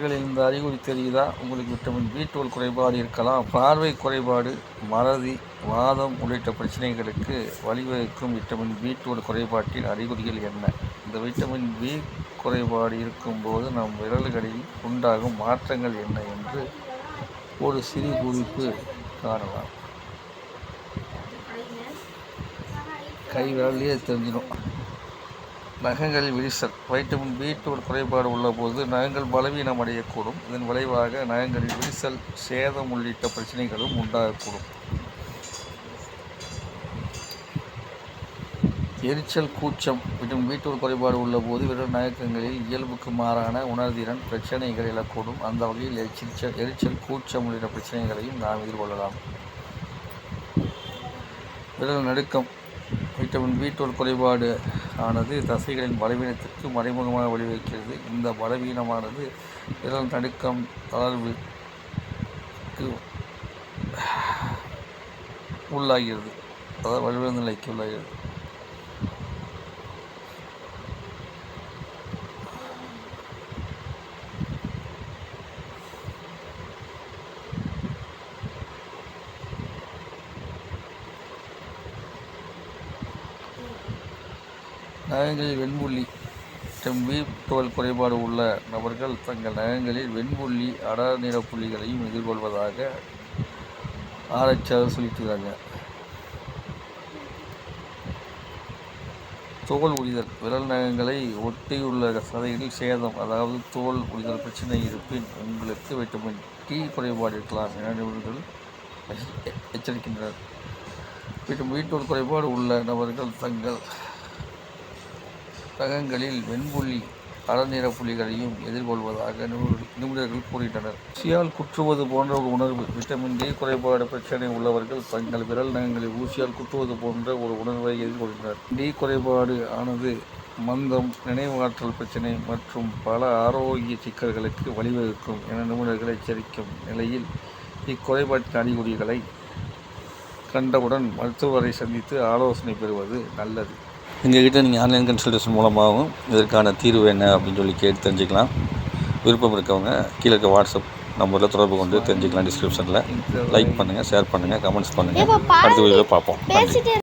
இந்த அறிகுறி தெரியுதா? உங்களுக்கு விட்டமின் பி டுவெல் குறைபாடு இருக்கலாம். பார்வை குறைபாடு மறதி வாதம் உள்ளிட்ட பிரச்சனைகளுக்கு வழிவகுக்கும் விட்டமின் பி டுவெல் குறைபாட்டின் அறிகுறிகள் என்ன? இந்த விட்டமின் பி குறைபாடு இருக்கும்போது நம் விரல்களில் உண்டாகும் மாற்றங்கள் என்ன என்று ஒரு சிறு குறிப்பு காணலாம். கை விரலையே தெரிஞ்சிடும். நகங்களில் விரிசல். வைட்டமின் பி டுவெல் குறைபாடு உள்ளபோது நகங்கள் பலவீனம் அடையக்கூடும். இதன் விளைவாக நகங்களில் விரிசல் சேதம் உள்ளிட்ட பிரச்சனைகளும் உண்டாகக்கூடும். எரிச்சல் கூச்சம் மற்றும் வீட்டூர் குறைபாடு உள்ளபோது விரல் நயக்கங்களில் இயல்புக்கு மாறான உணர்திறன் பிரச்சனைகள் எழக்கூடும். அந்த வகையில் எரிச்சல் எரிச்சல் கூச்சம் உள்ளிட்ட பிரச்சனைகளையும் நாம் எதிர்கொள்ளலாம். விரல் நடுக்கம். விட்டமின் பி டுவெல் குறைபாடு ஆனது தசைகளின் பலவீனத்திற்கு மறைமுகமாக வழிவகுக்கிறது. இந்த பலவீனமானது விரல் நடுக்கம் தளர்வுக்கு உள்ளாகிறது. அதாவது வலுவிழந்த நிலைக்கு உள்ளாகிறது. நகங்களில் வெண்புள்ளி மற்றும் பி டுவெல் குறைபாடு உள்ள நபர்கள் தங்கள் நகங்களில் வெண்புள்ளி அடர் நிற புள்ளிகளையும் எதிர்கொள்வதாக ஆராய்ச்சியாளர் சொல்லிட்டுருக்காங்க தோல் உரிதல் விரல் நகங்களை ஒட்டியுள்ள சதைகளில் சேதம் அதாவது தோல் உரிதல் பிரச்சனை இருப்பின் உங்களுக்கு வைட்டமின் டி குறைபாடு இருக்கலாம் என நிபுணர்கள் எச்சரிக்கின்றனர். விட்டமின் வீட்டோல் குறைபாடு உள்ள நபர்கள் தங்கள் நகங்களில் வெண்புள்ளி அடர்நிற புள்ளிகளையும் எதிர்கொள்வதாக நிபுணர்கள் கூறுகின்றனர். ஊசியால் குற்றுவது போன்ற ஒரு உணர்வு விட்டமின் டி குறைபாடு பிரச்சனை உள்ளவர்கள் தங்கள் விரல் நகங்களை ஊசியால் குற்றுவது போன்ற ஒரு உணர்வை எதிர்கொள்கின்றனர். டி குறைபாடு ஆனது மந்தம் நினைவாற்றல் பிரச்சனை மற்றும் பல ஆரோக்கிய சிக்கல்களுக்கு வழிவகுக்கும் என நிபுணர்கள் எச்சரிக்கும் நிலையில் இக்குறைபாட்டின் அறிகுறிகளை கண்டவுடன் மருத்துவரை சந்தித்து ஆலோசனை பெறுவது நல்லது. எங்ககிட்ட நீங்கள் ஆன்லைன் கன்சல்டேஷன் மூலமாகவும் இதற்கான தீர்வு என்ன அப்படின்னு சொல்லி கேட்டு தெரிஞ்சுக்கலாம். விருப்பம் இருக்கவங்க கீழே இருக்க வாட்ஸ்அப் நம்பரில் தொடர்பு கொண்டு தெரிஞ்சுக்கலாம் டிஸ்கிரிப்ஷனில் லைக் பண்ணுங்கள் ஷேர் பண்ணுங்கள் கமெண்ட்ஸ் பண்ணுங்கள் அடுத்த வீடியோவில் பார்ப்போம். நன்றி.